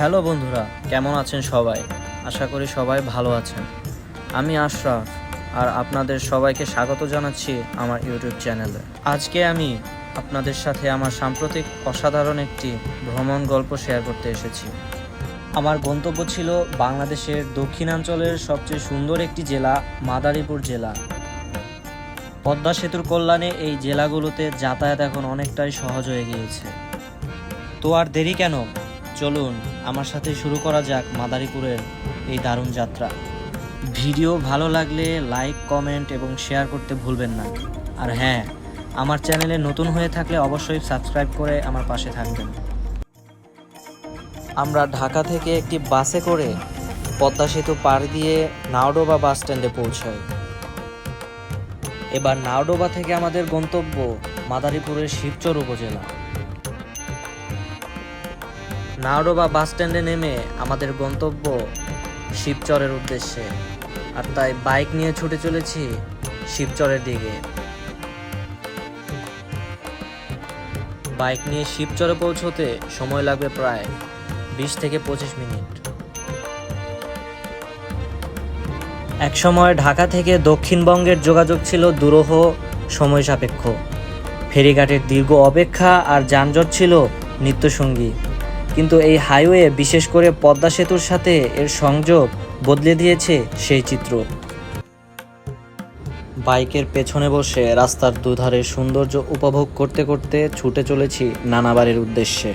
Hello বন্ধুরা, কেমন আছেন সবাই? আশা করি সবাই ভালো আছেন। আমি আশরাফ, আর আপনাদের সবাইকে স্বাগত জানাচ্ছি আমার ইউটিউব চ্যানেলে। আজকে আমি আপনাদের সাথে আমার সাম্প্রতিক অসাধারণ একটি ভ্রমণ গল্প শেয়ার করতে এসেছি। আমার গন্তব্য ছিল বাংলাদেশের দক্ষিণাঞ্চলের সবচেয়ে সুন্দর একটি জেলা, মাদারীপুর জেলা। পদ্মা সেতুর কল্যাণে এই জেলাগুলোতে যাতায়াত এখন অনেকটাই সহজ হয়ে গিয়েছে। তো আর দেরি কেন? চলুন আমার সাথে শুরু করা যাক মাদারীপুরের এই দারুণ যাত্রা। ভিডিও ভালো লাগলে লাইক, কমেন্ট এবং শেয়ার করতে ভুলবেন না। আর হ্যাঁ আমার চ্যানেলে নতুন হয়ে থাকলে অবশ্যই সাবস্ক্রাইব করে আমার পাশে থাকবেন। আমরা ঢাকা থেকে একটি বাসে করে পদ্মা সেতু পার দিয়ে নাওডোবা বাস স্ট্যান্ডে পৌঁছাই। এবার নাওডোবা থেকে আমাদের গন্তব্য মাদারীপুরের শিবচর উপজেলা। নাওডোবা বাস স্ট্যান্ডে নেমে আমাদের গন্তব্য শিবচরের উদ্দেশ্যে। আর তাই বাইক নিয়ে ছুটে চলেছি শিবচরের দিকে। বাইক নিয়ে শিবচরে পৌঁছতে সময় লাগবে প্রায় বিশ থেকে পঁচিশ মিনিট। একসময় ঢাকা থেকে দক্ষিণবঙ্গের যোগাযোগ ছিল দুরূহ সময় সাপেক্ষ ফেরিঘাটের দীর্ঘ অপেক্ষা আর যানজট ছিল নিত্যসঙ্গী। কিন্তু এই হাইওয়ে বিশেষ করে পদ্মা সেতুর সাথে এর সংযোগ বদলে দিয়েছে সেই চিত্র। বাইকের পেছনে বসে রাস্তার দুধারে সৌন্দর্য উপভোগ করতে করতে ছুটে চলেছি নানাবাড়ির উদ্দেশ্যে।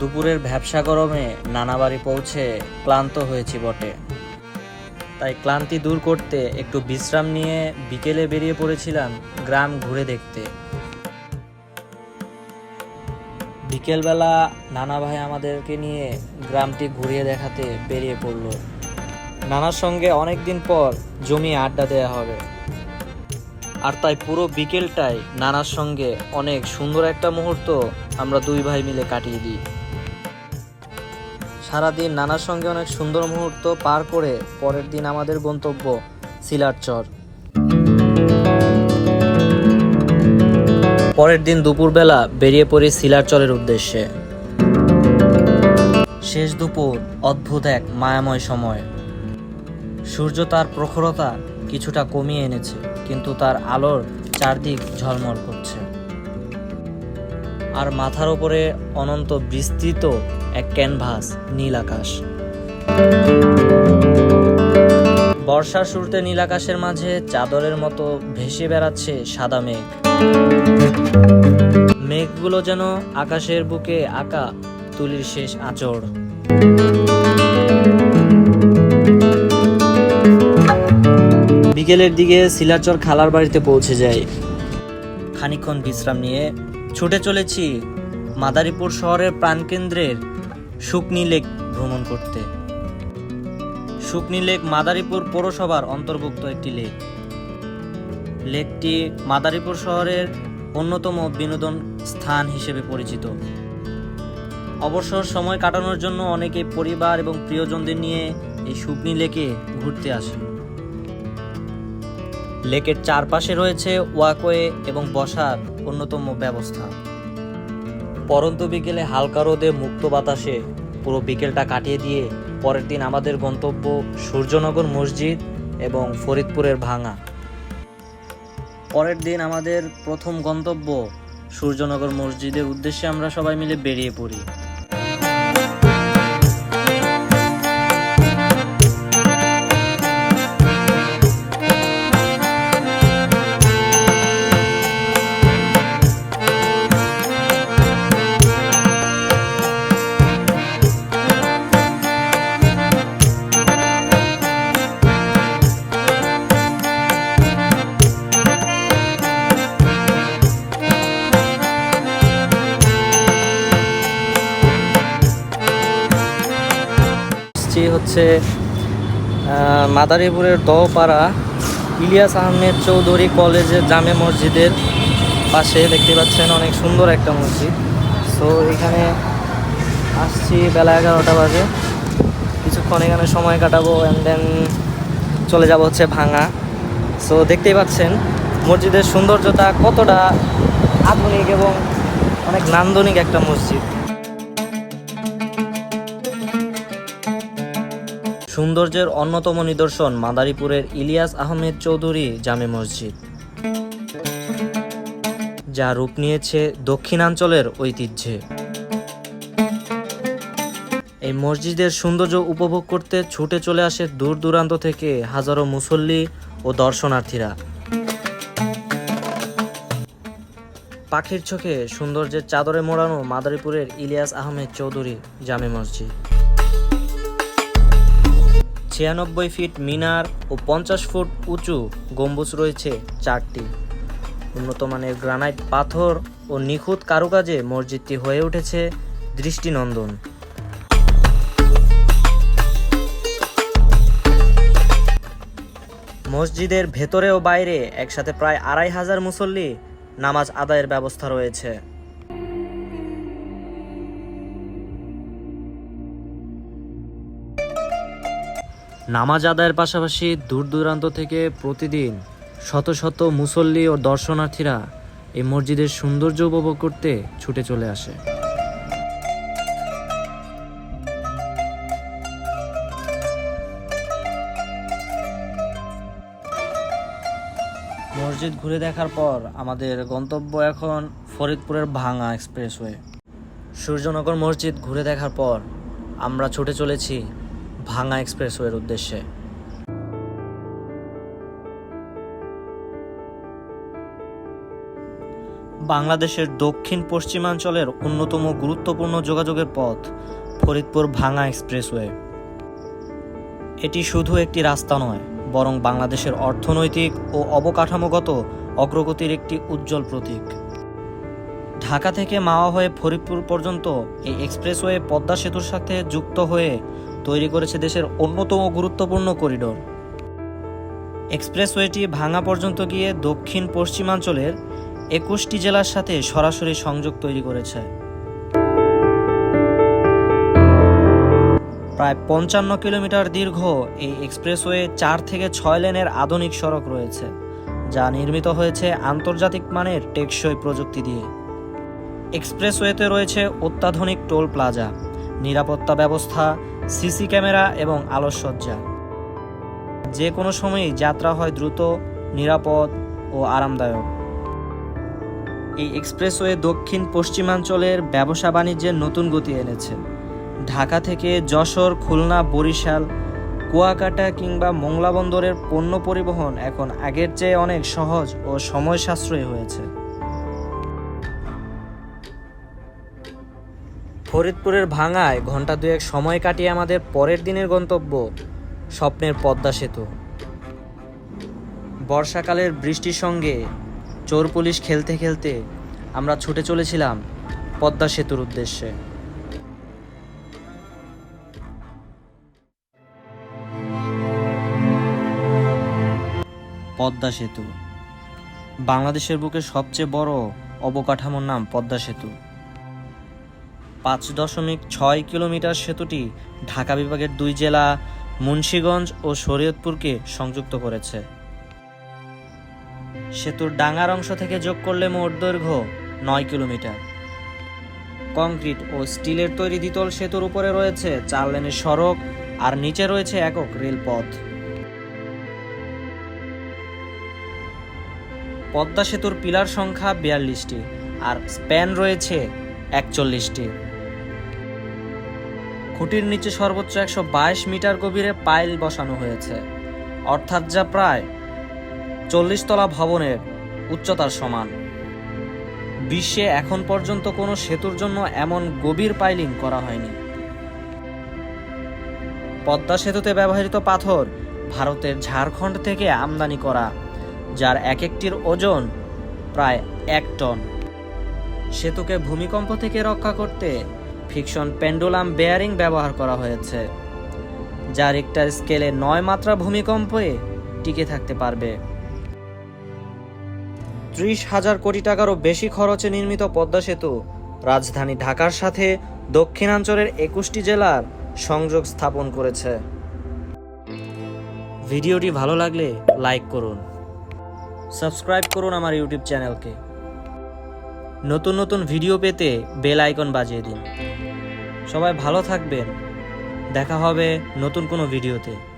দুপুরের ভ্যাবসা গরমে নানাবাড়ি পৌঁছে ক্লান্ত হয়েছি বটে। তাই ক্লান্তি দূর করতে একটু বিশ্রাম নিয়ে বিকেলে বেরিয়ে পড়েছিলাম গ্রাম ঘুরে দেখতে। বিকেলবেলা নানা ভাই আমাদেরকে নিয়ে গ্রামটি ঘুরিয়ে দেখাতে বেরিয়ে পড়ল। নানার সঙ্গে অনেক দিন পর জমি আড্ডা দেওয়া হবে। আর তাই পুরো বিকেলটাই নানার সঙ্গে অনেক সুন্দর একটা মুহূর্ত আমরা দুই ভাই মিলে কাটিয়ে দিই। সারাদিন নানার সঙ্গে অনেক সুন্দর মুহূর্ত পার করে পরের দিন আমাদের গন্তব্য সিলারচর পরের দিন দুপুরবেলা বেরিয়ে পড়ি সিলারচরের উদ্দেশ্যে। শেষ দুপুর, অদ্ভুত এক মায়াময় সময়। সূর্য তার প্রখরতা কিছুটা কমিয়ে এনেছে, কিন্তু তার আলোর চারদিক ঝলমল করছে। আর মাথার ওপরে অনন্ত বিস্তৃত এক ক্যানভাস, নীল আকাশ। বর্ষার শুরুতে নীল আকাশের মাঝে চাদরের মতো ভেসে বেড়াচ্ছে সাদা মেঘ। মেঘগুলো যেন আকাশের বুকে আঁকা তুলির শেষ আচড়। বিকেলের দিকে সিলাচর খালার বাড়িতে পৌঁছে যাই খানিকক্ষণ বিশ্রাম নিয়ে ছুটে চলেছি মাদারীপুর শহরের প্রাণকেন্দ্রের শুকনি লেক ভ্রমণ করতে। শুকনি লেক মাদারীপুর পৌরসভার অন্তর্ভুক্ত একটি লেক। লেকটি মাদারীপুর শহরের অন্যতম বিনোদন স্থান হিসেবে পরিচিত। অবসর সময় কাটানোর জন্য অনেকে পরিবার এবং প্রিয়জনদের নিয়ে এই শুকনি লেকে ঘুরতে আসে লেকের চারপাশে রয়েছে ওয়াকওয়ে এবং বসার অন্যতম ব্যবস্থা। পরন্ত বিকেলে হালকা রোদে মুক্ত বাতাসে পুরো বিকেলটা কাটিয়ে দিয়ে পরের দিন আমাদের গন্তব্য সূর্যনগর মসজিদ এবং ফরিদপুরের ভাঙা। পরের দিন আমাদের প্রথম গন্তব্য সূর্যনগর মসজিদের উদ্দেশ্যে আমরা সবাই মিলে বেরিয়ে পড়ি। হচ্ছে মাদারীপুরের দহপাড়া ইলিয়াস আহমেদ চৌধুরী কলেজের জামে মসজিদের পাশে দেখতে পাচ্ছেন অনেক সুন্দর একটা মসজিদ। সো এখানে আসছি বেলা এগারোটা বাজে। কিছুক্ষণ এখানে সময় কাটাবো অ্যান্ড দেন চলে যাব হচ্ছে ভাঙা। সো দেখতেই পাচ্ছেন মসজিদের সৌন্দর্যতা কতটা আধুনিক এবং অনেক নান্দনিক একটা মসজিদ। সৌন্দর্যের অন্যতম নিদর্শন মাদারীপুরের ইলিয়াস আহমেদ চৌধুরী জামে মসজিদ, যা রূপ নিয়েছে দক্ষিণাঞ্চলের ঐতিহ্যে। এই মসজিদের সৌন্দর্য উপভোগ করতে ছুটে চলে আসে দূর দূরান্ত থেকে হাজারো মুসল্লি ও দর্শনার্থীরা। পাখির চোখে সৌন্দর্যের চাদরে মোড়ানো মাদারীপুরের ইলিয়াস আহমেদ চৌধুরী জামে মসজিদ। ছিয়ানব্বই ফিট মিনার ও পঞ্চাশ ফুট উঁচু গম্বুজ রয়েছে চারটি। উন্নত মানের গ্রানাইট পাথর ও নিখুঁত কারুকাজে মসজিদটি হয়ে উঠেছে দৃষ্টিনন্দন। মসজিদের ভেতরে ও বাইরে একসাথে প্রায় আড়াই হাজার মুসল্লি নামাজ আদায়ের ব্যবস্থা রয়েছে। নামাজ আদায়ের পাশাপাশি দূর দূরান্ত থেকে প্রতিদিন শত শত মুসল্লি ও দর্শনার্থীরা এই মসজিদের সৌন্দর্য উপভোগ করতে ছুটে চলে আসে। মসজিদ ঘুরে দেখার পর আমাদের গন্তব্য এখন ফরিদপুরের ভাঙা এক্সপ্রেসওয়ে। সূর্যনগর মসজিদ ঘুরে দেখার পর আমরা ছুটে চলেছি ভাঙা এক্সপ্রেসওয়ের উদ্দেশ্যে। বাংলাদেশের দক্ষিণ পশ্চিমাঞ্চলের অন্যতম গুরুত্বপূর্ণ যোগাযোগের পথ ফরিদপুর ভাঙা এক্সপ্রেসওয়ে। এটি শুধু একটি রাস্তা নয়, বরং বাংলাদেশের অর্থনৈতিক ও অবকাঠামোগত অগ্রগতির একটি উজ্জ্বল প্রতীক। ঢাকা থেকে মাওয়া হয়ে ফরিদপুর পর্যন্ত এই এক্সপ্রেসওয়ে পদ্মা সেতুর সাথে যুক্ত হয়ে তৈরি করেছে দেশের অন্যতম গুরুত্বপূর্ণ করিডোর। এক্সপ্রেসওয়েটি ভাঙা পর্যন্ত গিয়ে দক্ষিণ পশ্চিমাঞ্চলের একুশটি জেলার সাথে সরাসরি সংযোগ তৈরি করেছে। প্রায় পঞ্চান্ন কিলোমিটার দীর্ঘ এই এক্সপ্রেসওয়ে চার থেকে ছয় লেনের আধুনিক সড়ক রয়েছে, যা নির্মিত হয়েছে আন্তর্জাতিক মানের টেকসই প্রযুক্তি দিয়ে। এক্সপ্রেসওয়েতে রয়েছে অত্যাধুনিক টোল প্লাজা, নিরাপত্তা ব্যবস্থা সিসি ক্যামেরা এবং আলোকসজ্জা। যে কোনো সময়ই যাত্রা হয় দ্রুত, নিরাপদ ও আরামদায়ক। এই এক্সপ্রেসওয়ে দক্ষিণ পশ্চিমাঞ্চলের ব্যবসা বাণিজ্যের নতুন গতি এনেছে। ঢাকা থেকে যশোর, খুলনা, বরিশাল, কুয়াকাটা কিংবা মোংলা বন্দরের পণ্য পরিবহন এখন আগের চেয়ে অনেক সহজ ও সময় সাশ্রয়ী হয়েছে। ফরিদপুরের ভাঙায় ঘণ্টা দুয়েক সময় কাটিয়ে আমাদের পরের দিনের গন্তব্য, স্বপ্নের পদ্মা সেতু। বর্ষাকালের বৃষ্টির সঙ্গে চোর পুলিশ খেলতে খেলতে আমরা ছুটে চলেছিলাম পদ্মা সেতুর উদ্দেশ্যে। পদ্মা সেতু। বাংলাদেশের বুকে সবচেয়ে বড় অবকাঠামোর নাম পদ্মা সেতু। পাঁচ দশমিক ছয় কিলোমিটার সেতুটি ঢাকা বিভাগের দুই জেলা, মুন্সীগঞ্জ ও শরীয়তপুরকে সংযুক্ত করেছে। সেতুর ডাঙার অংশ থেকে যোগ করলে মোট দৈর্ঘ্য নয় কিলোমিটার। কংক্রিট ও স্টিলের তৈরি দ্বিতল সেতুর উপরে রয়েছে চার লেনের সড়ক আর নিচে রয়েছে একক রেলপথ। পদ্মা সেতুর পিলার সংখ্যা বিয়াল্লিশটি আর স্প্যান রয়েছে একচল্লিশটি। খুঁটির নিচে সর্বোচ্চ একশো বাইশ মিটার গভীরে পাইল বসানো হয়েছে। অর্থাৎ যা প্রায় চল্লিশ তলা ভবনের উচ্চতার সমান। বিশ্বে এখন পর্যন্ত কোনো সেতুর জন্য এমন গভীর পাইলিং করা হয়নি। পদ্মা সেতুতে ব্যবহৃত পাথর ভারতের ঝাড়খণ্ড থেকে আমদানি করা, যার এক একটির ওজন প্রায় এক টন। সেতুকে ভূমিকম্প থেকে রক্ষা করতে ফিকশন পেন্ডুলাম বেয়ারিং ব্যবহার করা হয়েছে যা রিক্টার স্কেলে নয় মাত্রা ভূমিকম্পে টিকে থাকতে পারবে। ত্রিশ হাজার কোটি টাকারও বেশি খরচে নির্মিত পদ্মা সেতু রাজধানী ঢাকার সাথে দক্ষিণাঞ্চলের একুশটি জেলার সংযোগ স্থাপন করেছে। ভিডিওটি ভালো লাগলে লাইক করুন, সাবস্ক্রাইব করুন আমার ইউটিউব চ্যানেলকে। নতুন নতুন ভিডিও পেতে বেল আইকন বাজিয়ে দিন। সবাই ভালো থাকবেন। দেখা হবে নতুন কোনো ভিডিওতে।